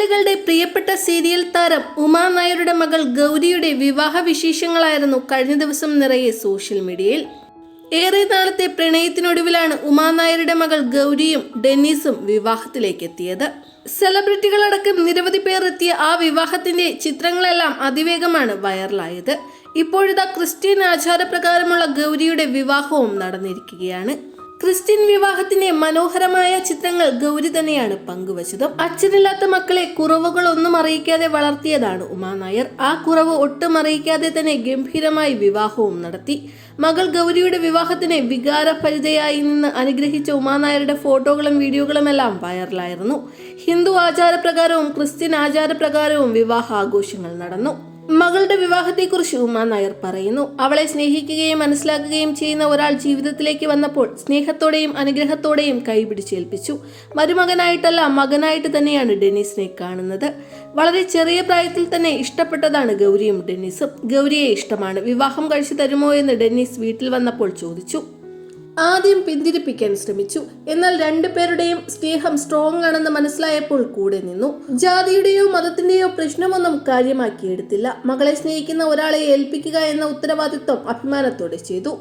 മലയാളികളുടെ പ്രിയപ്പെട്ട സീരിയൽ താരം ഉമാ നായരുടെ മകൾ ഗൗരിയുടെ വിവാഹ വിശേഷങ്ങളായിരുന്നു കഴിഞ്ഞ ദിവസം നിറയെ സോഷ്യൽ മീഡിയയിൽ. ഏറെ നാളത്തെ പ്രണയത്തിനൊടുവിലാണ് ഉമാ നായരുടെ മകൾ ഗൗരിയും ഡെന്നീസും വിവാഹത്തിലേക്ക് എത്തിയത് സെലിബ്രിറ്റികളടക്കം നിരവധി പേർ എത്തിയ ആ വിവാഹത്തിന്റെ ചിത്രങ്ങളെല്ലാം അതിവേഗമാണ് വൈറലായത്. ഇപ്പോഴിതാ ക്രിസ്ത്യൻ ആചാരപ്രകാരമുള്ള ഗൗരിയുടെ വിവാഹവും നടന്നിരിക്കുകയാണ്. ക്രിസ്ത്യൻ വിവാഹത്തിന്റെ മനോഹരമായ ചിത്രങ്ങൾ ഗൗരി തന്നെയാണ് പങ്കുവച്ചത്. അച്ഛനില്ലാത്ത മക്കളെ കുറവുകളൊന്നും അറിയിക്കാതെ വളർത്തിയതാണ് ഉമാ നായർ. ആ കുറവ് ഒട്ടും അറിയിക്കാതെ തന്നെ ഗംഭീരമായി വിവാഹവും നടത്തി. മകൾ ഗൗരിയുടെ വിവാഹത്തിന് വികാരഭരിതയായി നിന്ന് അനുഗ്രഹിച്ച ഉമാ നായരുടെ ഫോട്ടോകളും വീഡിയോകളും എല്ലാം വൈറലായിരുന്നു. ഹിന്ദു ആചാരപ്രകാരവും ക്രിസ്ത്യൻ ആചാരപ്രകാരവും വിവാഹ ആഘോഷങ്ങൾ നടന്നു. മകളുടെ വിവാഹത്തെക്കുറിച്ച് ഉമ്മ നായർ പറയുന്നു. അവളെ സ്നേഹിക്കുകയും മനസ്സിലാക്കുകയും ചെയ്യുന്ന ഒരാൾ ജീവിതത്തിലേക്ക് വന്നപ്പോൾ സ്നേഹത്തോടെയും അനുഗ്രഹത്തോടെയും കൈപിടിച്ചേൽപ്പിച്ചു. മരുമകനായിട്ടല്ല മകനായിട്ട് തന്നെയാണ് ഡെന്നീസിനെ കാണുന്നത്. വളരെ ചെറിയ പ്രായത്തിൽ തന്നെ ഇഷ്ടപ്പെട്ടതാണ് ഗൗരിയും ഡെന്നീസും. ഗൗരിയെ ഇഷ്ടമാണ്. വിവാഹം കഴിച്ചു തരുമോ എന്ന് ഡെന്നീസ് വീട്ടിൽ വന്നപ്പോൾ ചോദിച്ചു. ആദ്യം പിന്തിരിപ്പിക്കാൻ ശ്രമിച്ചു. എന്നാൽ രണ്ടുപേരുടെയും സ്നേഹം സ്ട്രോങ് ആണെന്ന് മനസ്സിലായപ്പോൾ കൂടെ നിന്നു. ജാതിയുടെയോ മതത്തിന്റെയോ പ്രശ്നമൊന്നും കാര്യമാക്കിയെടുത്തില്ല. മകളെ സ്നേഹിക്കുന്ന ഒരാളെ ഏൽപ്പിക്കുക എന്ന ഉത്തരവാദിത്വം അഭിമാനത്തോടെ ചെയ്തു.